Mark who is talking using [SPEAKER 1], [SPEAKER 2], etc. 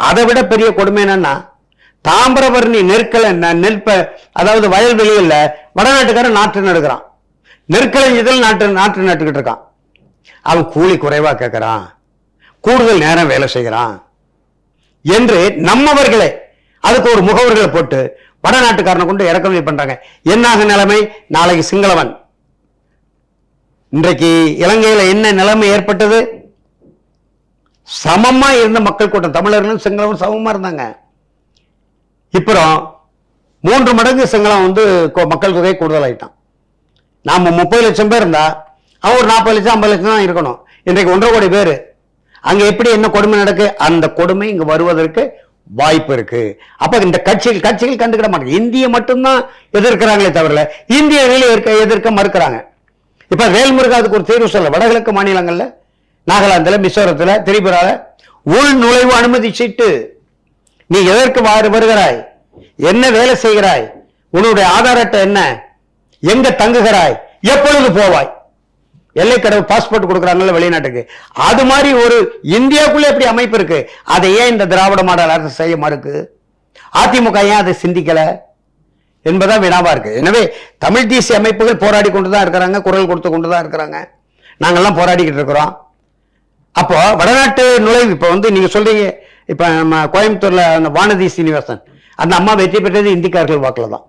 [SPEAKER 1] அதை விட பெரிய கொடுமை என்னன்னா தாமிரபரணி நெற்களை ந- நெற்ப அதாவது வயல்வெளியில் வடநாட்டுக்காரன் நாற்று நடுக்கிறான் நெற்களஞ்சியத்தில் நாட்டு நாற்று நட்டுக்கிட்டு இருக்கான். அவன் கூலி குறைவாக கேட்குறான் கூடுதல் நேரம் வேலை செய்கிறான். என்று நம்மவர்களே அதுக்கு ஒரு முகவர்களை போட்டு வடநாட்டுக்காரனை கொண்டு இறக்குமதி பண்றாங்க. என்னாக நிலைமை? நாளைக்கு சிங்களவன். இன்றைக்கு இலங்கையில் என்ன நிலைமை ஏற்பட்டது? சமமாக இருந்த மக்கள் கூட்டம். தமிழர்களும் சிங்களவன் சமமாக இருந்தாங்க. இப்போ மூன்று மடங்கு சிங்களம் வந்து மக்கள் தொகை கூடுதலாயிட்டான். நாம் முப்பது லட்சம் பேர் இருந்தால் அவன் ஒரு நாற்பது லட்சம் ஐம்பது லட்சம் தான் இருக்கணும். இன்றைக்கு ஒன்றரை கோடி பேர். அங்கே எப்படி என்ன கொடுமை நடக்கு? அந்த கொடுமை இங்கே வருவதற்கு வாய்ப்பு இருக்கு. அப்ப இந்த கட்சிகள் கட்சிகள் கண்டுக்கிட மாட்டாங்க இந்திய மட்டும்தான் எதிர்க்கிறாங்களே தவிர இந்திய எதிர்க்க எதிர்க்க மறுக்கிறாங்க. இப்ப வேல்முருகா அதுக்கு ஒரு தீர்வு சொல்ல வடகிழக்கு மாநிலங்கள்ல நாகாலாந்தில் மிசோரத்தில் திரிபுரால உள் நுழைவு அனுமதி சீட்டு நீ எதற்கு வருகிறாய்? என்ன வேலை செய்கிறாய்? உன்னுடைய ஆதார் அட்டை என்ன? எங்க தங்குகிறாய்? எப்பொழுது போவாய்? எல்லைக்கடவு பாஸ்போர்ட் கொடுக்குறாங்கல்ல வெளிநாட்டுக்கு. அது மாதிரி ஒரு இந்தியாவுக்குள்ளே எப்படி அமைப்பு இருக்கு? அதை ஏன் இந்த திராவிட மாடல் அரசு செய்ய மறுக்கு? அதிமுக ஏன் அதை சிந்திக்கல? என்பதான் வினாவா இருக்கு. எனவே தமிழ் தேசிய அமைப்புகள் போராடி கொண்டு தான் இருக்கிறாங்க குரல் கொடுத்து கொண்டு தான் இருக்கிறாங்க. நாங்கள்லாம் போராடிக்கிட்டு இருக்கிறோம். அப்போ வடநாட்டு நுழைவு இப்போ வந்து நீங்க சொல்றீங்க இப்ப நம்ம கோயம்புத்தூர்ல அந்த வானதி சீனிவாசன் அந்த அம்மா வெற்றி பெற்றது இந்திக்காரர்கள் வாக்குல தான்.